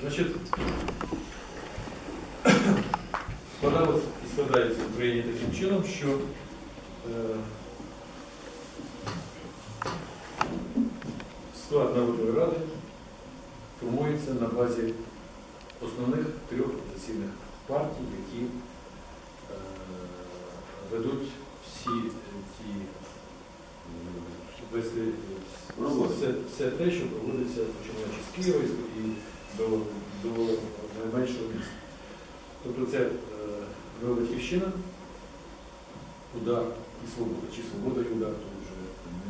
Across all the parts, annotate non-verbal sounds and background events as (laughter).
Значить, (coughs) складалось і складається в Україні таким чином, що е, склад Народної ради формується на базі основних трьох опозиційних партій, які е, ведуть всі ті Роботи. все, все те, що проводиться починаючи з Києва і до, найменшого міста. Тобто це е, Батьківщина, удар і свобода, чи свобода і удар, тут вже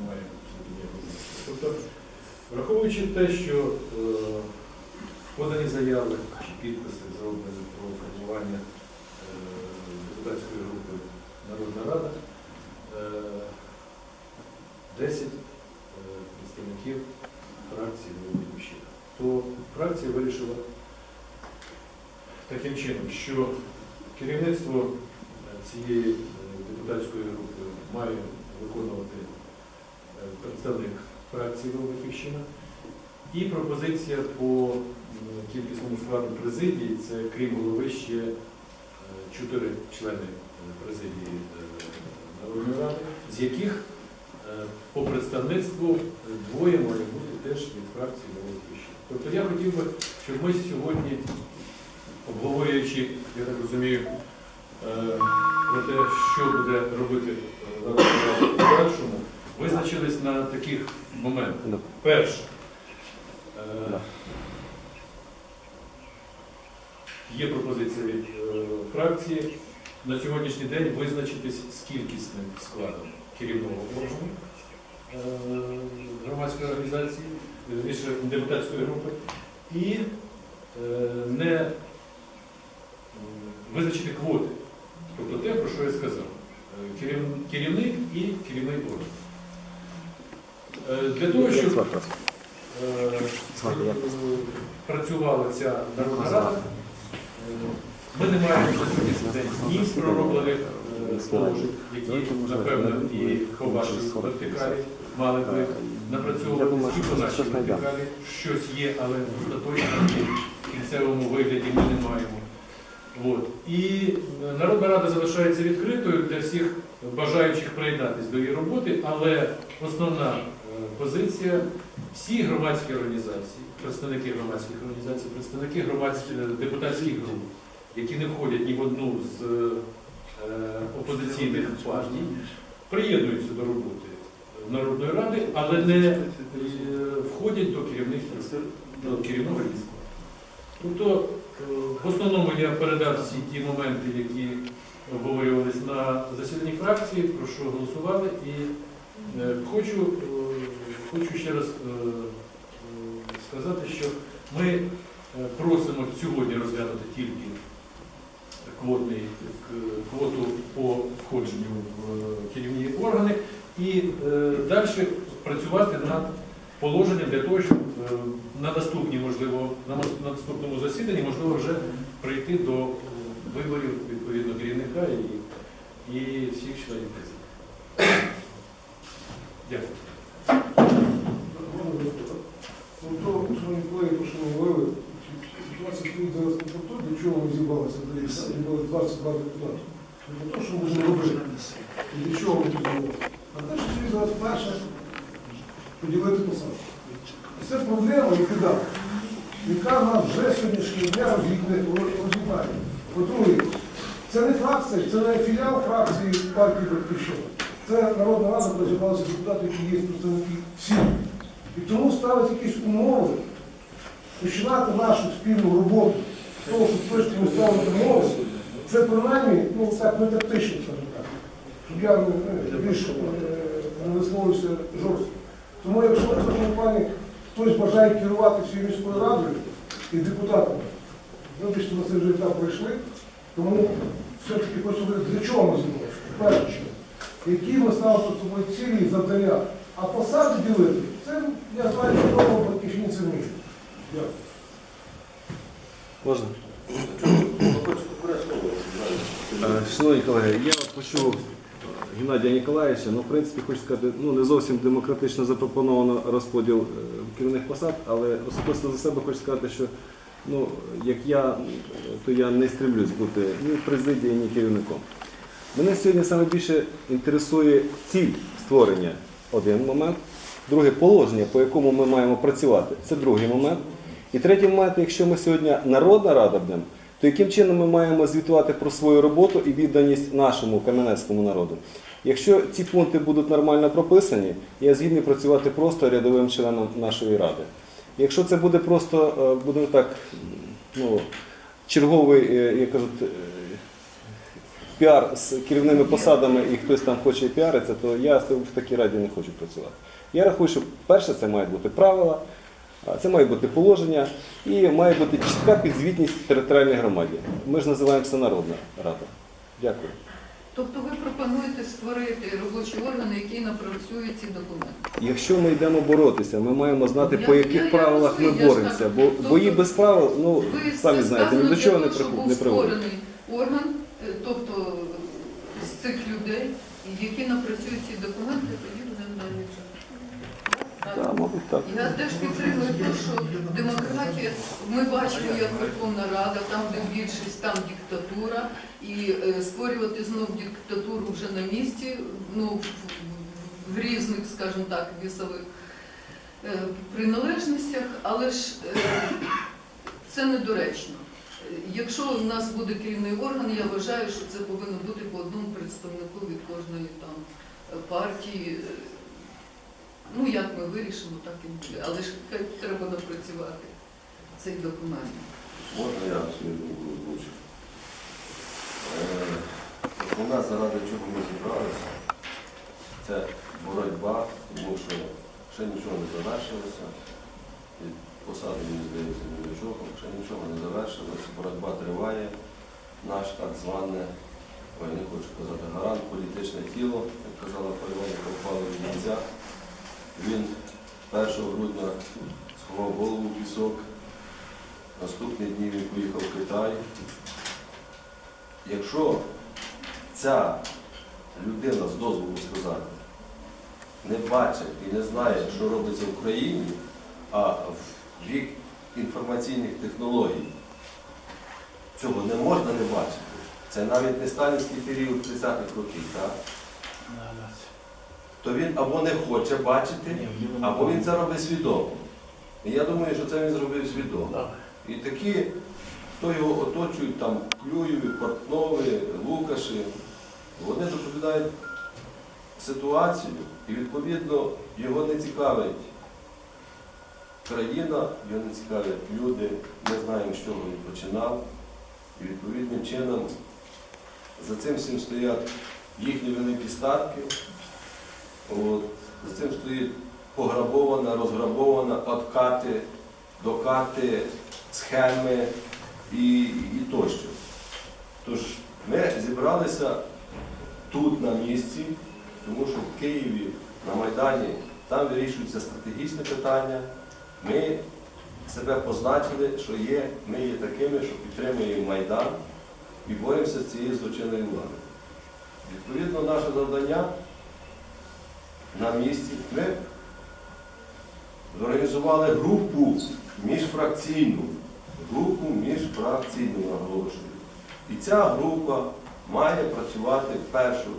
немає ніякого. Тобто, враховуючи те, що е, подані заяви чи підписи зроблені про формування е, депутатської групи Народна Рада, е, 10 е, представників фракції то фракція вирішила таким чином, що керівництво е, цієї е, депутатської групи має виконувати е, представник фракції Батьківщина. І пропозиція по кількісному складу президії це крім голови ще чотири члени президії Народної ради, з яких по представництву е, двоє має бути теж від фракції Батьківщина. Тобто я хотів би, щоб ми сьогодні, обговорюючи, я так розумію, е, про те, що буде робити е, в подальшому, визначились на таких моментах. Перше. Е, Є пропозиція від е, фракції на сьогоднішній день визначитись з кількісним складом керівного органу е, громадської організації, вірніше, депутатської групи, і е, не визначити квоти. Тобто те, про що я сказав. Е, Керівник і керівний орган. Для того, щоб працювала ця народна рада. Ми не маємо на сьогоднішній день ні пророблених е, положень, які, напевно, і по вашій вертикалі мали би напрацьовувати і по нашій вертикалі. Щось є, але остаточно в кінцевому вигляді ми не маємо. От. І е, Народна рада залишається відкритою для всіх бажаючих приєднатися до її роботи, але основна е, позиція всі громадські організації, представники громадських організацій, представники громадських депутатських груп, які не входять ні в одну з е, опозиційних партій, приєднуються до роботи Народної ради, але не е, входять до керівних до керівного війська. Тобто, е, в основному я передав всі ті моменти, які обговорювалися на засіданні фракції, про що голосували, і е, хочу, е, хочу ще раз е, е, сказати, що ми е, просимо сьогодні розглянути тільки квотний, квоту по входженню в е, керівні органи і далі працювати над положенням для того, щоб е, на наступній, можливо, на на наступному засіданні можливо вже прийти до е, виборів відповідно керівника і, і всіх членів президії. Дякую. Ну, шановні колеги, що ми говорили, ситуація зараз не чого ми зібралися, зібрали 22 депутати. Не те, що ми будемо робити, і для чого ми тут зібралися. А те, що зараз перше, поділити посаду. Це проблема біда, яка нас вже сьогоднішнього дня роз'єднає. По-друге, це не фракція, це не філіал фракції партії Батьківщина. Це Народна рада, де зібралися депутати, які є представники всіх. І тому ставить якісь умови, починати нашу спільну роботу з того, що точно ми ставити умови, це принаймні, ну так, не тактично, скажімо так, щоб я більш е, не висловився жорстко. Тому якщо в цьому плані хтось бажає керувати всією міською радою і депутатами, вибачте, ми це вже етап пройшли, тому все-таки хочу говорити, для чого ми? В першу. Які ми ставимо перед собою цілі і завдання. А посади ділити, це я знаю, що батьківщині це вміє. Дякую. Можна? Е, Шановні колеги, я почув Геннадія Ніколаєвича, ну, в принципі, хочу сказати, ну, не зовсім демократично запропоновано розподіл е, керівних посад, але особисто за себе хочу сказати, що Ну, як я, то я не стремлюсь бути ні в президії, ні керівником. Мене сьогодні саме більше інтересує ціль створення один момент, друге положення, по якому ми маємо працювати. Це другий момент. І третій момент, якщо ми сьогодні народна рада будемо, то яким чином ми маємо звітувати про свою роботу і відданість нашому кам'янецькому народу? Якщо ці пункти будуть нормально прописані, я згідний працювати просто рядовим членом нашої ради. Якщо це буде просто, е, будемо так, ну, черговий, е, як кажуть, е, піар з керівними посадами і хтось там хоче піаритися, то я в такій раді не хочу працювати. Я рахую, що перше це мають бути правила, це має бути положення і має бути чітка підзвітність територіальній громаді. Ми ж називаємося Народна Рада. Дякую. Тобто ви пропонуєте створити робочі органи, які напрацюють ці документи? Якщо ми йдемо боротися, ми маємо знати, Я- по яких я правилах ми я ж боремося. так- Бо тобто бої без правил, ну самі знаєте, ні до чого не щоб був створений орган, е, тобто з цих людей, які напрацюють ці документи, тоді будемо далі Так, мабуть, так. Я теж підтримую те, що демократія, ми бачимо, як Верховна Рада, там, де більшість, там диктатура, і е, створювати знов диктатуру вже на місці, ну, в, в- в різних, скажімо так, вісових е, приналежностях, але ж е, це недоречно. Е, Якщо у нас буде керівний орган, я вважаю, що це повинно бути по одному представнику від кожної там е, партії. Ну, як ми вирішимо, так і буде. Але ж треба допрацювати цей документ. Можна я свою думку озвучу? Е, нас заради чого ми зібралися, це боротьба, тому що ще нічого не завершилося. Посади, мені здається, ні до чого, ще нічого не завершилося. Боротьба триває. Наш так зване, ой, не хочу казати, гарант, політичне тіло, як казала впало від кінця. Він 1 грудня сховав голову в пісок. Наступні дні він поїхав в Китай. Якщо ця людина з дозволу сказати не бачить і не знає, що робиться в Україні, а в вік інформаційних технологій цього не можна не бачити. Це навіть не сталінський період 30-х років, так? То він або не хоче бачити, або він це робить свідомо. І я думаю, що це він зробив свідомо. І такі, хто його оточують, там Клюєві, Портнови, Лукаші, вони доповідають ситуацію, і відповідно його не цікавить країна, його не цікавлять люди, ми знаємо, з чого він починав. І відповідним чином за цим всім стоять їхні великі статки. От, за цим стоїть пограбована, розграбована від карти до карти, схеми і, і тощо. Тож ми зібралися тут на місці, тому що в Києві, на Майдані, там вирішуються стратегічні питання. Ми себе позначили, що є, ми є такими, що підтримуємо Майдан і боремося з цією злочинною владою. Відповідно, наше завдання на місці. Ми зорганізували групу міжфракційну, групу міжфракційну наголошую. І ця група має працювати в першу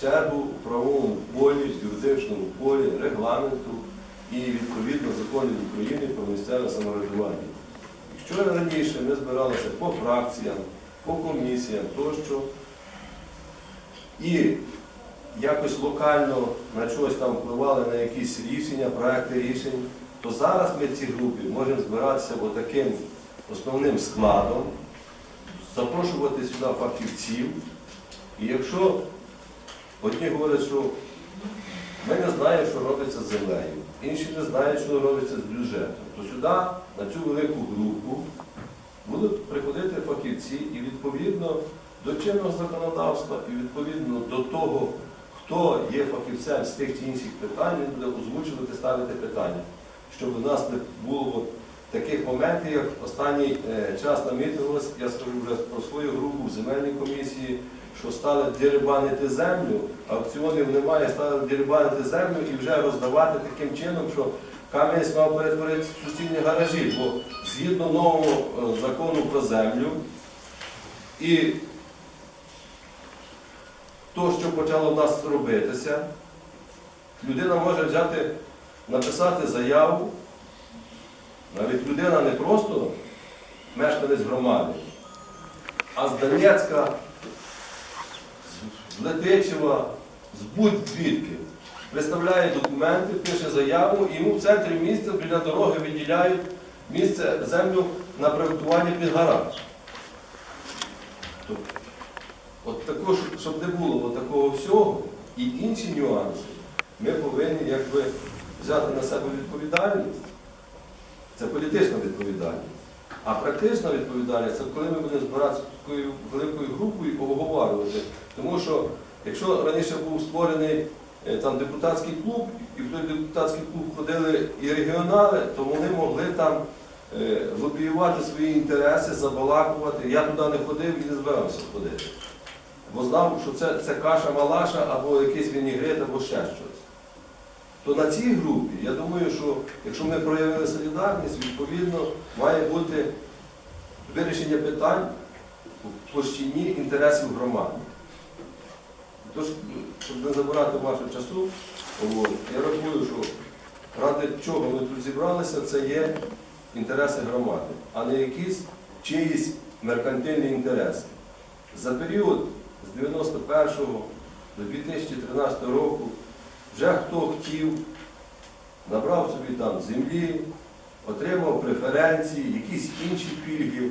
чергу в правовому полі, в юридичному полі, регламенту і відповідно законів України про місцеве самоврядування. Якщо раніше ми збиралися по фракціям, по комісіям тощо, і якось локально на щось там впливали на якісь рішення, проекти рішень, то зараз ми цій групі можемо збиратися отаким основним складом, запрошувати сюди фахівців. І якщо одні говорять, що ми не знаємо, що робиться з землею, інші не знають, що робиться з бюджетом, то сюди, на цю велику групу, будуть приходити фахівці і відповідно до чинного законодавства, і відповідно до того, хто є фахівцем з тих чи інших питань, він буде озвучувати, ставити питання, щоб у нас не було таких моментів, як останній е, час намітилось, я скажу вже про свою групу в земельній комісії, що стали дерибанити землю, аукціонів немає, стали дерибанити землю і вже роздавати таким чином, що Кам'янець мав перетворитися в суцільні гаражі, бо згідно нового е, закону про землю і то, що почало в нас робитися, людина може взяти, написати заяву, навіть людина не просто мешканець громади, а з Донецька, з Летичева, з будь-звідки. Представляє документи, пише заяву, і йому в центрі міста біля дороги виділяють місце землю на приготування під гараж. От також, щоб не було такого всього і інші нюанси, ми повинні якби взяти на себе відповідальність. Це політична відповідальність. А практична відповідальність це коли ми будемо збиратися такою великою групою і обговорювати. Тому що якщо раніше був створений е, там депутатський клуб, і в той депутатський клуб ходили і регіонали, то вони могли там е, лобіювати свої інтереси, забалакувати. Я туди не ходив і не збирався ходити. Бо знав, що це, це каша малаша або якийсь вінігрет, або ще щось. То на цій групі, я думаю, що якщо ми проявили солідарність, відповідно має бути вирішення питань в площині інтересів громади. Тож, щоб не забирати вашого часу, я рахую, що ради чого ми тут зібралися, це є інтереси громади, а не якісь чиїсь меркантильні інтереси. За період з 91 до 2013 року вже хто хотів, набрав собі там землі, отримав преференції, якісь інші пільги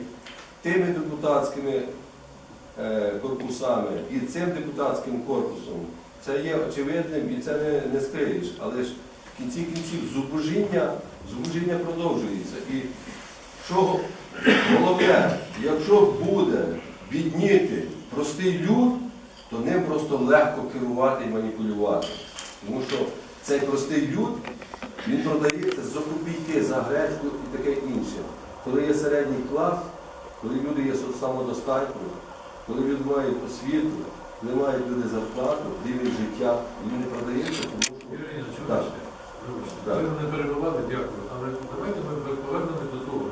тими депутатськими е, корпусами і цим депутатським корпусом. Це є очевидним і це не, не скриєш. Але ж в кінці кінців зубожіння, зубожіння продовжується. І що головне, якщо буде бідніти простий люд, то ним просто легко керувати і маніпулювати. Тому що цей простий люд, він продається за копійки, за гречку і таке інше. Коли є середній клас, коли люди є самодостатні, коли люди мають освіту, коли мають люди зарплату, рівень життя, він не продається, тому що Юрій Так. Так. ви мене перебували, дякую. Але давайте ми повернемось до того.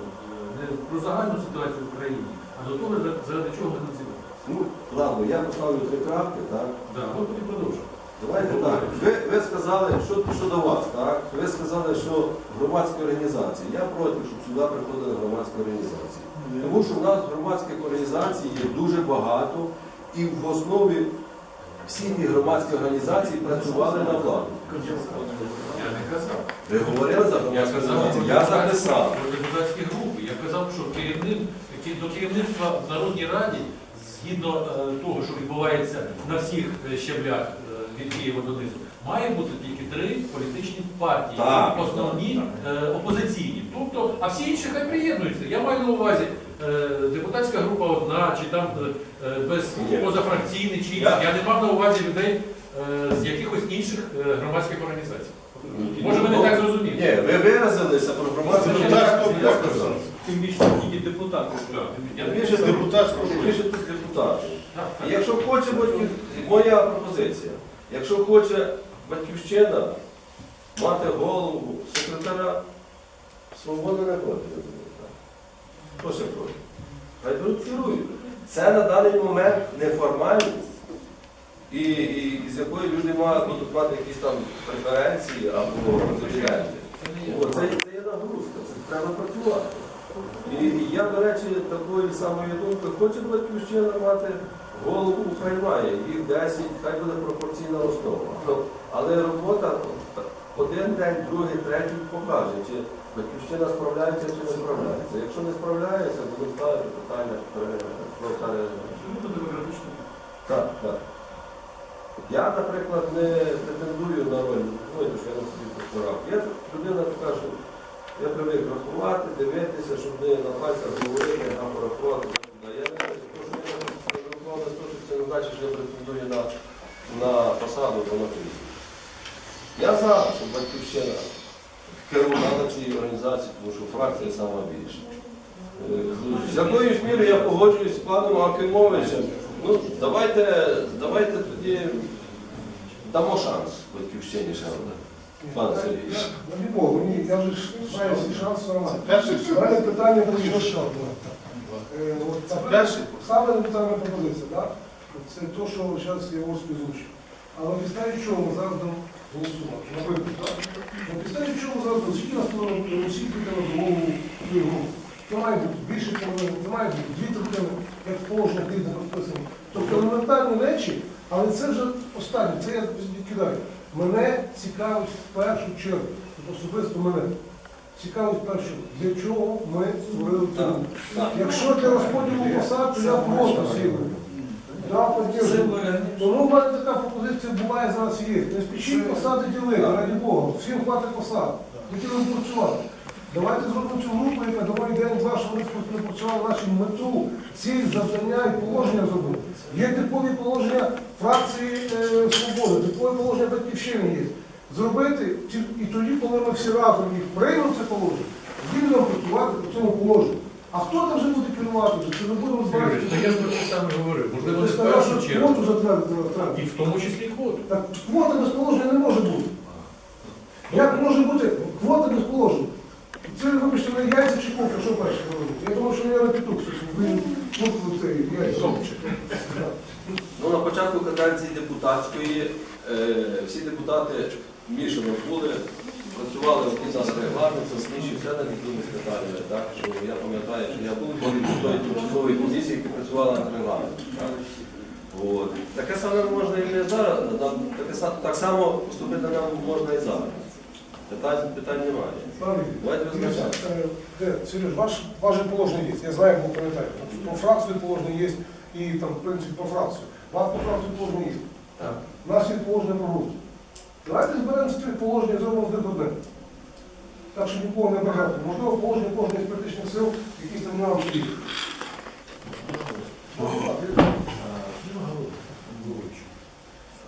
Не про загальну ситуацію в Україні, а до того, заради чого ми тут ну, ладно, я поставлю три крапки, так? Да, ми тоді продовжимо. Давайте так. Ви, ви сказали, що, що до вас, так? Ви сказали, що громадські організації. Я проти, щоб сюди приходили громадські організації. Тому що в нас громадських організацій є дуже багато, і в основі всі ті громадські організації працювали на владу. Я не казав. Ви говорили за Я громадські казав організації? Я записав. про депутатські групи. Я казав, що керівник, до керівництва в Народній Раді, згідно е, того, що відбувається на всіх е, щаблях е, від Києва до низу, має бути тільки три політичні партії, Так, основні е, опозиційні. Тобто, а всі інші хай приєднуються. Я маю на увазі депутатська група одна, чи там без позафракційний, чи інші. Я- Я не мав на увазі людей з якихось інших громадських організацій. Може, ви не так зрозуміли? Ні, ви виразилися про громадські Тим більше тільки депутати. Більше депутатського більше тут. І. Якщо хоче батьків, моя пропозиція, якщо хоче батьківщина мати голову секретаря, свобода не проти. думаю. Хто ще проти? Хай беруть керують. Це на даний момент неформальність, і, і, і з якої люди мають мати якісь там преференції або. О, Це, це є нагрузка, це треба працювати. І, я, до речі, такої самої думки, хоче батьківщина мати голову, хай має, їх 10, хай буде пропорційна основа. Але робота один день, другий, третій покаже, чи батьківщина справляється, чи не справляється. Якщо не справляється, будемо ставити питання про демократично. так, так. Я, наприклад, не претендую на роль, ну, я що я на собі повторав. Я людина така, що я привик рахувати, дивитися, щоб не на пальцях говорити, а порахувати. Я не знаю, це не значить, що я претендую на, на посаду або на. Я за, щоб батьківщина керувала цією організацією, тому що фракція сама більша. Е, З якоюсь мірою я погоджуюсь з паном Акимовичем. Ну, давайте, давайте тоді дамо шанс батьківщині ще один. Пане Сергій. Богу, ні, я вже маю шанс нормально. У мене питання було що. Е, саме елементарна пропозиція, так? Це те, що зараз Яворський озвучив. Але підставі чого ми зараз будемо голосувати? Наприклад, так? На підставі чого ми зараз будемо? Скільки нас повинно усі піти на другому групу? Це має бути більше половини, це має бути дві третини, як положено кредитно розписано. Тобто елементарні речі, але це вже останнє, це я відкидаю. Мене цікавить в першу чергу, особисто мене, цікавить перше, для чого ми створили групу. Якщо для розподілу посад, то я проти. Да. Тому в мене така пропозиція буває зараз є. Не спішіть посади ділити, раді Бога. Всім хватить посад. Хотіли працювати. Давайте зробимо цю групу, яка думаю, день що ми працювали нашу мету, ціль, завдання і положення зробити. Є типові положення фракції е, свободи, типові положення батьківщини є. Зробити і тоді, коли ми всі разом їх приймемо це положення, будемо працювати по цьому положенню. А хто там вже буде керувати? Чи ми будемо збирати? то я ж про це саме говорив. Можливо, не в першу чергу, квоту затвердити треба. і в тому числі квоту. Так квота без положення не може бути. Як може бути квота без положення? Це, вибачте, мене яйця чи кофе, що перше говорити? Я думаю, що я на петух, що ви ну, це яйця. Ну, на початку каденції депутатської е, всі депутати мішано були, працювали одні за регламентом, інші все над якимись питаннями. Так? Що я пам'ятаю, що я був в тої тимчасової комісії, яка працювала над регламентом. Так? От. Таке саме можна і не зараз, так само поступити нам можна і зараз. Питань, питань немає. Давайте. Е, Сереж, ваш, ваше положення є, я знаю, бо пам'ятаю. По фракції положення є і там, в принципі, по фракції. У вас по фракції положення є. Так. У нас є положення про групу. Давайте зберемо з цих положень зробимо з них одне. Так, щоб нікого не бажати. Можливо, положення кожної з політичних сил, які там нам потрібні.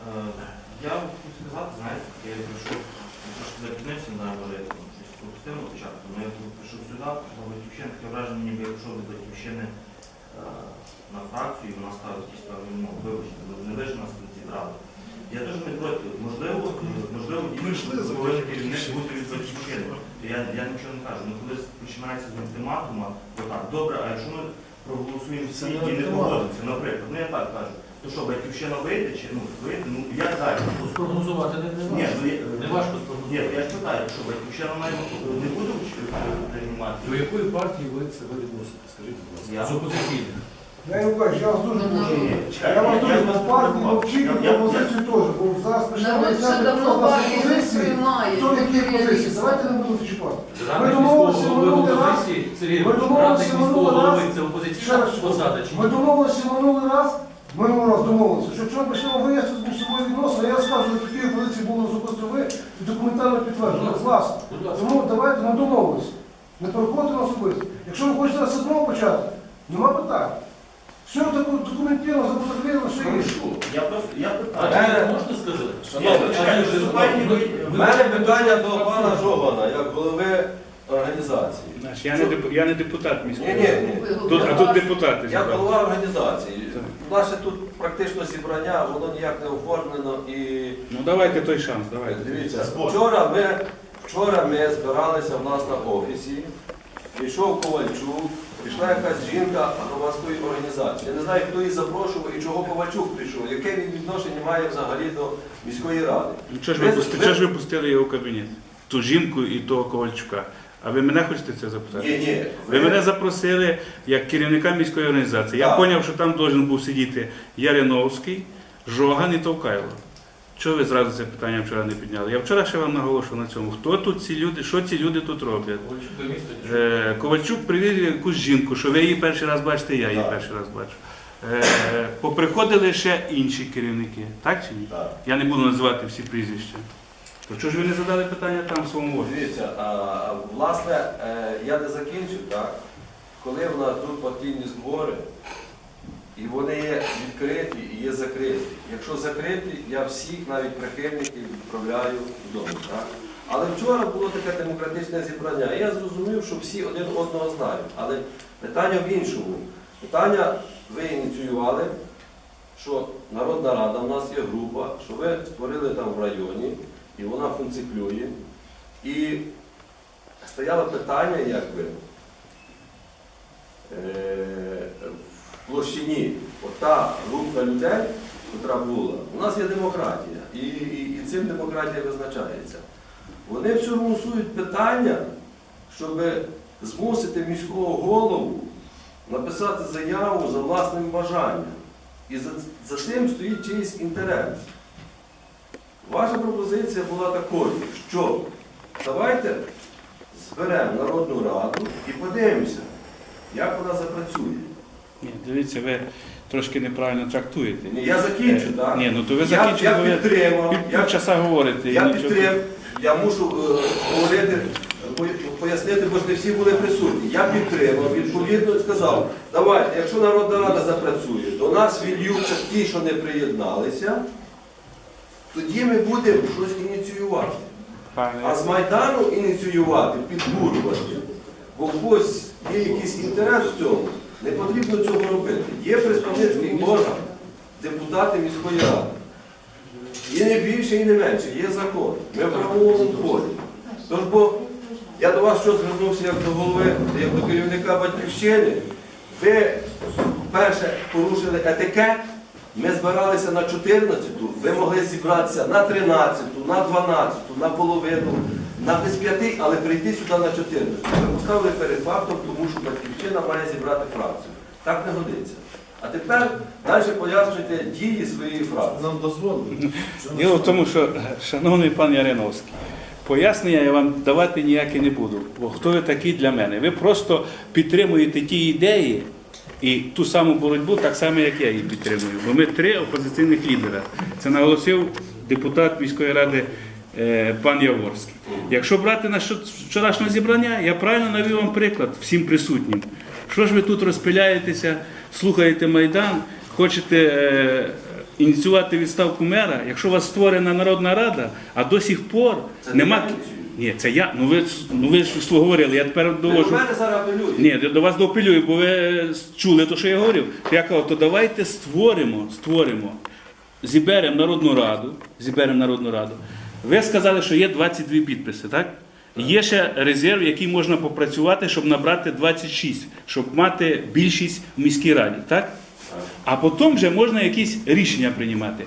Е, Я хочу сказати, знаєте, я прийшов, трошки запізнився на говорити, щось пропустив на початку, але я коли прийшов сюди, до Батьківщини, таке враження, ніби я прийшов до Батьківщини е, на фракцію, і вона ставить якісь певні, ну, вибачте, не ж нас тут зібрали. Я теж не проти, можливо, е, можливо, дійсно керівник бути від Батьківщини. Я, я нічого не кажу, ну коли починається з ультиматума, то так, добре, а якщо ми проголосуємо всі і не погодимося, наприклад, ну я так кажу, то що, батьківщина вийде чи ну вийде? Ну я далі. Спрогнозувати не, не Ні, важко. ну, я- Не важко Ні, спрогнозувати. я ж питаю, що батьківщина має не буде приймати? До якої партії ви це ви відносите? Скажіть, будь ласка. Я. З опозиційних. Я не бачу, я вас дуже Ну, прошу. Я вас дуже по партії, і я- пропозицію теж, бо зараз почнемо Народ вже давно хто в нас партії не позиції, сприймає. хто які тільки позиції. Давайте не будемо чіпати. Радник домовилися голови в минулий раз. опозиції, Сергій, Ми домовилися радник міського минулий голови раз. це Ще опозиційна раз, посада чи Ми домовилися минулий раз, минулий раз домовилися, що якщо ми почнемо вияснити між собою відносини, я скажу, які позиції були особисто ви, і документально підтверджено. Власне. Ласка. Тому давайте ми домовилися. Не переходимо на особисто. Якщо ви хочете з одного почати, нема питань. Все так документовано, запротоколировано, все є. Я просто я питаю. чи можна сказати? У мене питання до пана Жована, як голови організації. Знаєш, Я не, деп- я не депутат Ні, міської ні, ради. ні. Тут, а тут депутати Я зібрали. голова організації. Наше тут практично зібрання, воно ніяк не оформлено і Ну давайте той шанс, давайте. дивіться, вчора ми, вчора ми збиралися в нас на офісі, прийшов Ковальчук, прийшла якась жінка громадської організації. Я не знаю, хто її запрошував і чого Ковальчук прийшов, яке він відношення має взагалі до міської ради. Ну, Чого ж ви, пусти- чого ж ви пустили його в кабінет? Ту жінку і того Ковальчука. А ви мене хочете це запитати? Ні, ні. Ви мене запросили як керівника міської організації. Я Так. зрозумів, що там должен був сидіти Яриновський, Жоган і Товкайло. Чого ви зразу це питання вчора не підняли? Я вчора ще вам наголошував на цьому. Хто тут ці люди, що ці люди тут роблять? Е, Ковальчук привів якусь жінку, що ви її перший раз бачите, я її Так. перший раз бачу. Е, Поприходили ще інші керівники, так чи ні? Так. Я не буду називати всі прізвища. То чого ж ви не задали питання там в своєму офісі? Дивіться, а, власне, е, я не закінчив, так? Коли в нас тут партійні збори, і вони є відкриті і є закриті. Якщо закриті, я всіх, навіть прихильників, відправляю додому. Так? Але вчора було таке демократичне зібрання. Я зрозумів, що всі один одного знають. Але питання в іншому. Питання ви ініціювали, що Народна Рада, в нас є група, що ви створили там в районі і вона функціонує. І стояло питання, якби, е, в площині, ота група людей, яка була, у нас є демократія, і, і, і цим демократія визначається. Вони все голосують питання, щоб змусити міського голову написати заяву за власним бажанням. І за, за цим стоїть чийсь інтерес. Ваша пропозиція була такою, що давайте зберемо Народну Раду і подивимося, як вона запрацює. Ні, дивіться, ви трошки неправильно трактуєте. Ні, я закінчу, Е, так? Ні, ну то ви Я- я ви підтримав, пів, я- часа говорите. і Я нічого- підтримав, я мушу е, говорити, по- пояснити, бо ж не всі були присутні. Я підтримав, відповідно сказав, давайте, якщо Народна Рада запрацює, до нас вільються ті, що не приєдналися, тоді ми будемо щось ініціювати. А з Майдану ініціювати, підбурювати, бо когось є якийсь інтерес в цьому, не потрібно цього робити. Є представницький орган, депутати міської ради. І не більше, і не менше, є закон. Ми в правовому полі. Тож бо я до вас що звернувся як до голови, як до керівника батьківщини. Ви перше порушили етикет. Ми збиралися на 14-ту, ви могли зібратися на 13-ту, на 12-ту, на половину, на без п'яти, але прийти сюди на 14-ту. Ви поставили перед фактом, тому що батьківщина має зібрати фракцію. Так не годиться. А тепер далі пояснюйте дії своєї фракції. Нам дозволили. Діло в тому, що, шановний пан Яриновський, пояснення я вам давати ніяке не буду. Бо хто ви такий для мене? Ви просто підтримуєте ті ідеї і ту саму боротьбу, так само, як я її підтримую. Бо ми три опозиційних лідера. Це наголосив депутат міської ради е, пан Яворський. Якщо брати на вчорашнє зібрання, я правильно навів вам приклад всім присутнім. Що ж ви тут розпиляєтеся, слухаєте Майдан, хочете е, ініціювати відставку мера, якщо у вас створена Народна Рада, а до сих пор нема. Ні, це я. Ну ви, ну ви ж говорили, я тепер Ви до довожу. мене зараз апелюєте. Ні, до вас допилюю, бо ви чули те, що я говорив. Я кажу, то давайте створимо, створимо, зіберемо Народну Раду, зіберемо Народну Раду. Ви сказали, що є 22 підписи, так? Є ще резерв, який можна попрацювати, щоб набрати 26, щоб мати більшість в міській раді, так? А потім вже можна якісь рішення приймати.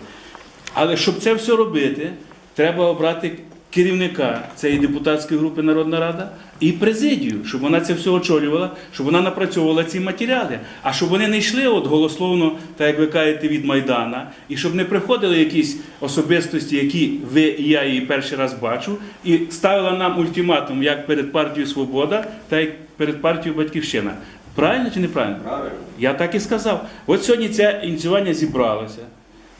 Але щоб це все робити, треба обрати керівника цієї депутатської групи Народна Рада і президію, щоб вона це все очолювала, щоб вона напрацьовувала ці матеріали, а щоб вони не йшли от голословно, так як ви кажете, від Майдана, і щоб не приходили якісь особистості, які ви і я її перший раз бачу, і ставила нам ультиматум як перед партією Свобода, так і перед партією Батьківщина. Правильно чи неправильно? Правильно. Я так і сказав. От сьогодні це ініціювання зібралося.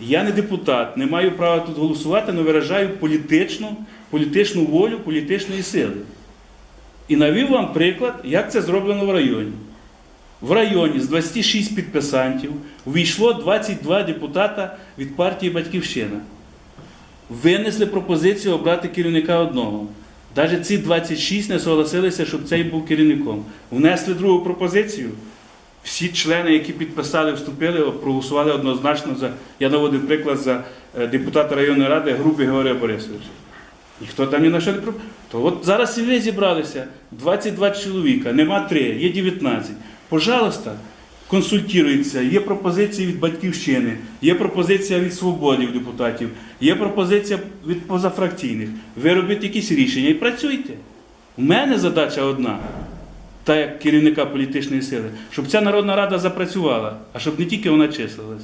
Я не депутат, не маю права тут голосувати, але виражаю політичну, політичну волю політичної сили. І навів вам приклад, як це зроблено в районі. В районі з 26 підписантів увійшло 22 депутата від партії Батьківщина. Винесли пропозицію обрати керівника одного. Навіть ці 26 не согласилися, щоб цей був керівником. Внесли другу пропозицію. Всі члени, які підписали, вступили, проголосували однозначно за. Я наводив приклад за е, депутата районної ради Грубі Георгія Борисовича. Ніхто там ні на що не про. То от зараз і ви зібралися 22 чоловіка, нема 3, є 19. Пожалуйста, консультуються, є пропозиції від батьківщини, є пропозиція від свободів депутатів, є пропозиція від позафракційних. Ви робите якісь рішення і працюйте. У мене задача одна та як керівника політичної сили, щоб ця Народна Рада запрацювала, а щоб не тільки вона числилась.